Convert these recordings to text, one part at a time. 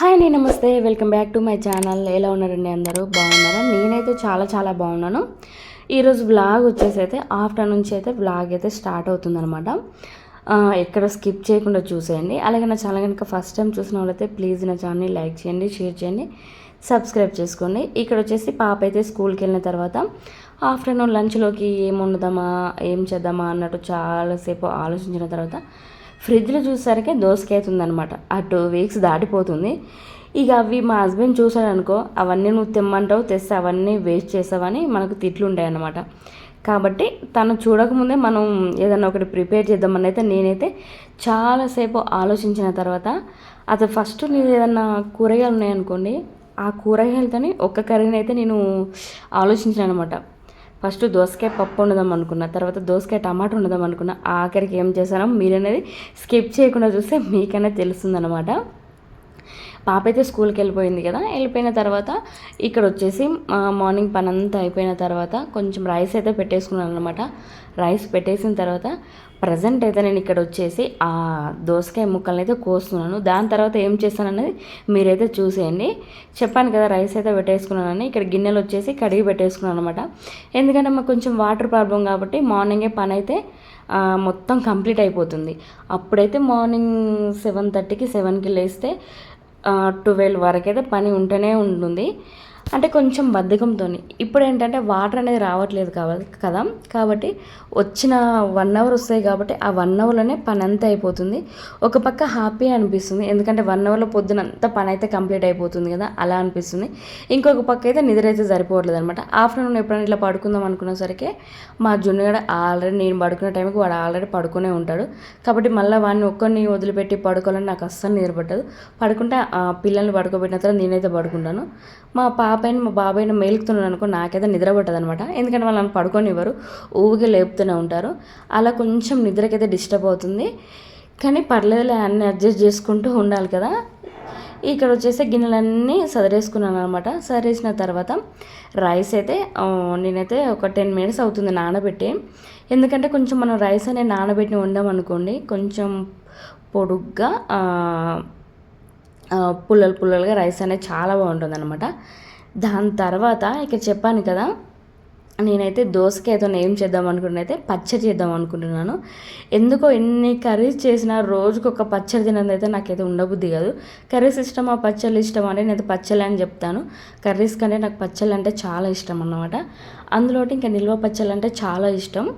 Hi అండి నమస్తే. Welcome back to my channel. ఎలా ఉన్నారండి అందరూ? బాగున్నారా? నేనైతే చాలా చాలా బాగున్నాను. ఈరోజు వ్లాగ్ వచ్చేసి అయితే ఆఫ్టర్నూన్ నుంచి అయితే వ్లాగ్ అయితే స్టార్ట్ అవుతుందన్నమాట. ఎక్కడ స్కిప్ చేయకుండా చూసేయండి. అలాగే నా ఛానల్ కనుక ఫస్ట్ టైం చూసిన వాళ్ళైతే ప్లీజ్ నా ఛానల్ని లైక్ చేయండి షేర్ చేయండి సబ్స్క్రైబ్ చేసుకోండి. ఇక్కడ వచ్చేసి పాప అయితే స్కూల్కి వెళ్ళిన తర్వాత ఆఫ్టర్నూన్ లంచ్లోకి ఏం వండుదామా ఏం చేద్దామా అన్నట్టు చాలాసేపు ఆలోచించిన తర్వాత ఫ్రిడ్జ్లో చూసేసరికి దోసకైతుందనమాట ఆ టూ వీక్స్ దాటిపోతుంది. ఇక అవి మా హస్బెండ్ చూశాడనుకో అవన్నీ నువ్వు తెమ్మంటావు తెస్తే అవన్నీ వేస్ట్ చేసావని మనకు తిట్లు ఉంటాయన్నమాట కాబట్టి తను చూడకముందే మనం ఏదైనా ఒకటి ప్రిపేర్ చేద్దామని అయితే నేనైతే చాలాసేపు ఆలోచించిన తర్వాత అతను ఫస్ట్ నేను ఏదన్నా కూరగాయలు ఉన్నాయనుకోండి ఆ కూరగాయలతోని ఒక్క కర్రీని అయితే నేను ఆలోచించాను అనమాట ఫస్ట్ దోసకాయ పప్పు వండుదాం అనుకున్న తర్వాత దోసకాయ టమాటా వండుదాం అనుకున్నా ఆఖరికి ఏం చేశానో మీరు అనేది స్కిప్ చేయకుండా చూస్తే మీకనే తెలుస్తుందన్నమాట. పాప అయితే స్కూల్కి వెళ్ళిపోయింది కదా. వెళ్ళిపోయిన తర్వాత ఇక్కడ వచ్చేసి మార్నింగ్ పని అంతా అయిపోయిన తర్వాత కొంచెం రైస్ అయితే పెట్టేసుకున్నాను అనమాట రైస్ పెట్టేసిన తర్వాత ప్రజెంట్ అయితే నేను ఇక్కడ వచ్చేసి ఆ దోసకాయ ముక్కల్ని అయితే కోస్తున్నాను. దాని తర్వాత ఏం చేస్తాననేది మీరైతే చూసేయండి. చెప్పాను కదా రైస్ అయితే పెట్టేసుకున్నానని. ఇక్కడ గిన్నెలు వచ్చేసి కడిగి పెట్టేసుకున్నాను అనమాట ఎందుకంటే మాకు కొంచెం వాటర్ ప్రాబ్లం కాబట్టి మార్నింగే పని అయితే మొత్తం కంప్లీట్ అయిపోతుంది. అప్పుడైతే మార్నింగ్ సెవెన్ థర్టీకి సెవెన్కి లేస్తే ట్వెల్వ్ వరకు అయితే పని ఉంటూనే ఉంటుంది. అంటే కొంచెం బద్ధకంతో ఇప్పుడు ఏంటంటే వాటర్ అనేది రావట్లేదు కాబట్టి కదా. కాబట్టి వచ్చిన వన్ అవర్ వస్తాయి కాబట్టి ఆ వన్ అవర్లోనే పని అంతా అయిపోతుంది. ఒక పక్క హ్యాపీ అనిపిస్తుంది. ఎందుకంటే వన్ అవర్లో పొద్దున అంతా పని అయితే కంప్లీట్ అయిపోతుంది కదా. అలా అనిపిస్తుంది. ఇంకొక పక్క అయితే నిద్ర అయితే సరిపోవట్లేదు అనమాట ఆఫ్టర్నూన్ ఎప్పుడైనా ఇట్లా పడుకుందాం అనుకునేసరికి మా జున్నుగడ ఆల్రెడీ నేను పడుకునే టైంకి వాడు ఆల్రెడీ పడుకునే ఉంటాడు. కాబట్టి మళ్ళీ వాడిని ఒక్కరిని వదిలిపెట్టి పడుకోవాలని నాకు అస్సలు నిద్ర పట్టదు. పడుకుంటే ఆ పిల్లల్ని పడుకోబెట్టిన తర్వాత నేనైతే పడుకుంటాను. మా పాప పైన మా బాబాయిని మేలుకుతున్నాను అనుకో నాకైతే నిద్ర పట్టదు అనమాట ఎందుకంటే వాళ్ళని పడుకోనివ్వరు ఊరికే లేపుతూనే ఉంటారు. అలా కొంచెం నిద్రకైతే డిస్టర్బ్ అవుతుంది. కానీ పర్లేదులే అన్నీ అడ్జస్ట్ చేసుకుంటూ ఉండాలి కదా. ఇక్కడ వచ్చేసి గిన్నెలన్నీ సదరేసుకున్నాను అనమాట సదరేసిన తర్వాత రైస్ అయితే నేనైతే ఒక టెన్ మినిట్స్ అవుతుంది నానబెట్టి. ఎందుకంటే కొంచెం మనం రైస్ అనేది నానబెట్టి వండామనుకోండి కొంచెం పొడుగ్గా పుల్లలు పుల్లలుగా రైస్ అనేది చాలా బాగుంటుంది అనమాట దాని తర్వాత ఇక్కడ చెప్పాను కదా నేనైతే దోసకాయతో ఏం చేద్దాం అనుకుంటున్నా అయితే పచ్చడి చేద్దాం అనుకుంటున్నాను. ఎందుకో ఎన్ని కర్రీస్ చేసినా రోజుకు ఒక పచ్చడి తినది అయితే నాకైతే ఉండబుద్ధి కాదు. కర్రీస్ ఇష్టమా పచ్చళ్ళు ఇష్టం అంటే నేను పచ్చళ్ళు అని చెప్తాను. కర్రీస్ కంటే నాకు పచ్చళ్ళు అంటే చాలా ఇష్టం అన్నమాట. అందులో ఇంకా నిల్వ పచ్చళ్ళు అంటే చాలా ఇష్టం.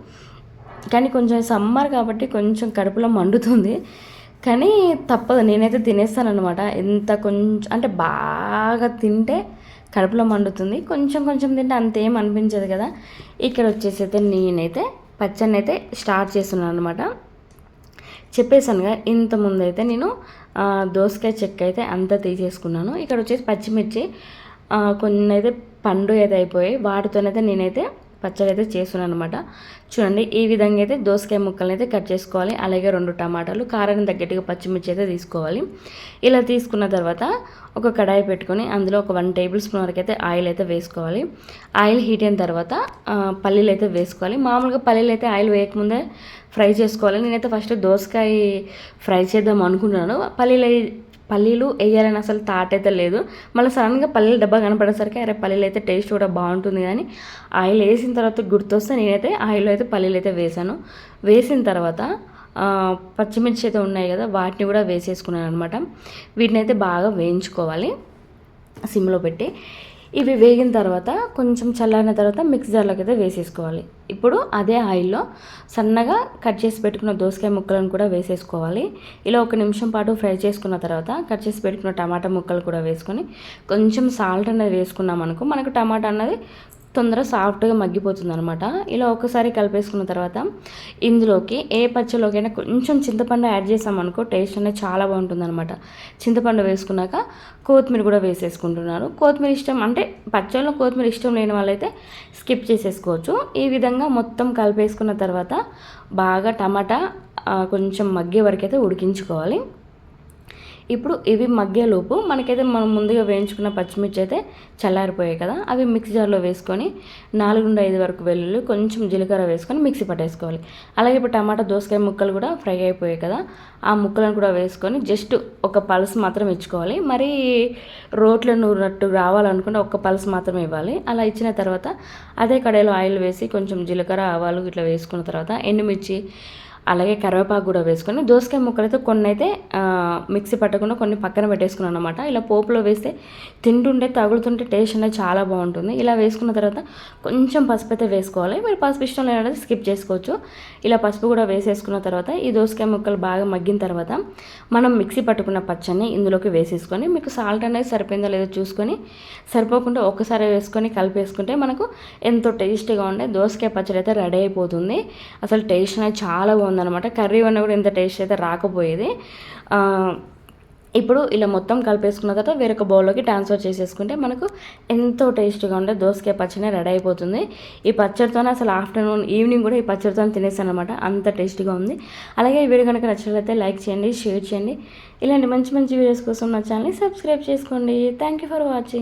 కానీ కొంచెం సమ్మర్ కాబట్టి కొంచెం కడుపులో మండుతుంది. కానీ తప్పదు. నేనైతే తినేస్తాను అనమాట ఎంత కొంచెం అంటే బాగా తింటే కడుపులో మండుతుంది. కొంచెం కొంచెం తింటే అంతేం అనిపించదు కదా. ఇక్కడ వచ్చేసి అయితే నేనైతే పచ్చడిని అయితే స్టార్ట్ చేస్తున్నాను అనమాట చెప్పేశానుగా ఇంతకుముందు అయితే నేను దోసకాయ చెక్క అయితే అంతా తీసేసుకున్నాను. ఇక్కడ వచ్చేసి పచ్చిమిర్చి కొన్ని అయితే పండు అయితే అయిపోయాయి. వాటితోనైతే నేనైతే పచ్చడి అయితే చేస్తున్నాను అనమాట చూడండి ఈ విధంగా అయితే దోసకాయ ముక్కల్ని అయితే కట్ చేసుకోవాలి. అలాగే రెండు టమాటాలు కారానికి తగ్గట్టుగా పచ్చిమిర్చి అయితే తీసుకోవాలి. ఇలా తీసుకున్న తర్వాత ఒక కడాయి పెట్టుకొని అందులో ఒక వన్ టేబుల్ స్పూన్ వరకు అయితే ఆయిల్ అయితే వేసుకోవాలి. ఆయిల్ హీట్ అయిన తర్వాత పల్లీలు అయితే వేసుకోవాలి. మామూలుగా పల్లీలు అయితే ఆయిల్ వేయకముందే ఫ్రై చేసుకోవాలి. నేనైతే ఫస్ట్ దోసకాయ ఫ్రై చేద్దాం అనుకున్నాను పల్లీలు పల్లీలు వేయాలని అసలు థాట్ అయితే లేదు. మళ్ళీ సడన్గా పల్లీల డబ్బా కనపడేసరికి అరే పల్లీలు అయితే టేస్ట్ కూడా బాగుంటుంది కానీ ఆయిల్ వేసిన తర్వాత గుర్తొస్తే నేనైతే ఆయిల్ అయితే పల్లీలు అయితే వేసాను వేసిన తర్వాత పచ్చిమిర్చి అయితే ఉన్నాయి కదా వాటిని కూడా వేసేసుకున్నాను అనమాట వీటిని అయితే బాగా వేయించుకోవాలి. సిమ్లో పెట్టి. ఇవి వేగిన తర్వాత కొంచెం చల్లారిన తర్వాత మిక్స్ జార్లోకి అయితే వేసేసుకోవాలి. ఇప్పుడు అదే ఆయిల్లో సన్నగా కట్ చేసి పెట్టుకున్న దోసకాయ ముక్కలను కూడా వేసేసుకోవాలి. ఇలా ఒక నిమిషం పాటు ఫ్రై చేసుకున్న తర్వాత కట్ చేసి పెట్టుకున్న టమాటా ముక్కలు కూడా వేసుకొని కొంచెం సాల్ట్ అనేది వేసుకున్నాం అనుకో మనకు టమాటా అన్నది తొందర సాఫ్ట్గా మగ్గిపోతుంది అనమాట ఇలా ఒకసారి కలిపేసుకున్న తర్వాత ఇందులోకి ఏ పచ్చలోకైనా కొంచెం చింతపండు యాడ్ చేసామనుకో టేస్ట్ అనేది చాలా బాగుంటుంది అనమాట చింతపండు వేసుకున్నాక కొత్తిమీర కూడా వేసేసుకుంటున్నారు. కొత్తిమీర ఇష్టం అంటే పచ్చళ్ళలో కొత్తిమీర ఇష్టం లేని వాళ్ళైతే స్కిప్ చేసేసుకోవచ్చు. ఈ విధంగా మొత్తం కలిపేసుకున్న తర్వాత బాగా టమాటా కొంచెం మగ్గే వరకు అయితే ఉడికించుకోవాలి. ఇప్పుడు ఇవి మగ్గేలోపు మనకైతే మనం ముందుగా వేయించుకున్న పచ్చిమిర్చి అయితే చల్లారిపోయాయి కదా అవి మిక్సీ జార్లో వేసుకొని నాలుగు నుండి ఐదు వరకు వెల్లుల్లి కొంచెం జీలకర్ర వేసుకొని మిక్సీ పట్టేసుకోవాలి. అలాగే ఇప్పుడు టమాటా దోసకాయ ముక్కలు కూడా ఫ్రై అయిపోయాయి కదా ఆ ముక్కలను కూడా వేసుకొని జస్ట్ ఒక పల్స్ మాత్రం ఇచ్చుకోవాలి. మరి రోట్లో నూరినట్టు రావాలనుకుంటే ఒక పల్స్ మాత్రం ఇవ్వాలి. అలా ఇచ్చిన తర్వాత అదే కడాయిలో ఆయిల్ వేసి కొంచెం జీలకర్ర ఆవాలు ఇట్లా వేసుకున్న తర్వాత ఎండుమిర్చి అలాగే కరివేపాకు కూడా వేసుకొని దోసకాయ ముక్కలైతే కొన్ని అయితే మిక్సీ పట్టకుండా కొన్ని పక్కన పెట్టేసుకున్నాను అనమాట ఇలా పోపులో వేస్తే తింటుంటే తగులుతుంటే టేస్ట్ అనేది చాలా బాగుంటుంది. ఇలా వేసుకున్న తర్వాత కొంచెం పసుపు అయితే వేసుకోవాలి. మీరు పసుపు ఇష్టం లేదంటే స్కిప్ చేసుకోవచ్చు. ఇలా పసుపు కూడా వేసేసుకున్న తర్వాత ఈ దోసకాయ ముక్కలు బాగా మగ్గిన తర్వాత మనం మిక్సీ పట్టుకున్న పచ్చని ఇందులోకి వేసేసుకొని మీకు సాల్ట్ అనేది సరిపోయిందో లేదో చూసుకొని సరిపోకుండా ఒక్కసారి వేసుకొని కలిపేసుకుంటే మనకు ఎంతో టేస్టీగా ఉండే దోసకాయ పచ్చడి అయితే రెడీ అయిపోతుంది. అసలు టేస్ట్ అనేది చాలా బాగుంది ఉందనమాట కర్రీ వల్ల కూడా ఇంత టేస్ట్ అయితే రాకపోయేది. ఇప్పుడు ఇలా మొత్తం కలిపేసుకున్న తర్వాత వేరొక బౌల్లోకి ట్రాన్స్ఫర్ చేసేసుకుంటే మనకు ఎంతో టేస్ట్గా ఉండే దోసకాయ పచ్చడి రెడీ అయిపోతుంది. ఈ పచ్చడితో అసలు ఆఫ్టర్నూన్ ఈవినింగ్ కూడా ఈ పచ్చడితో తినేస్తాను అనమాట అంత టేస్టీగా ఉంది. అలాగే ఈ వీడియో కనుక నచ్చినట్లయితే లైక్ చేయండి షేర్ చేయండి. ఇలాంటి మంచి మంచి వీడియోస్ కోసం నా ఛానల్ని సబ్స్క్రైబ్ చేసుకోండి. Thank you for watching.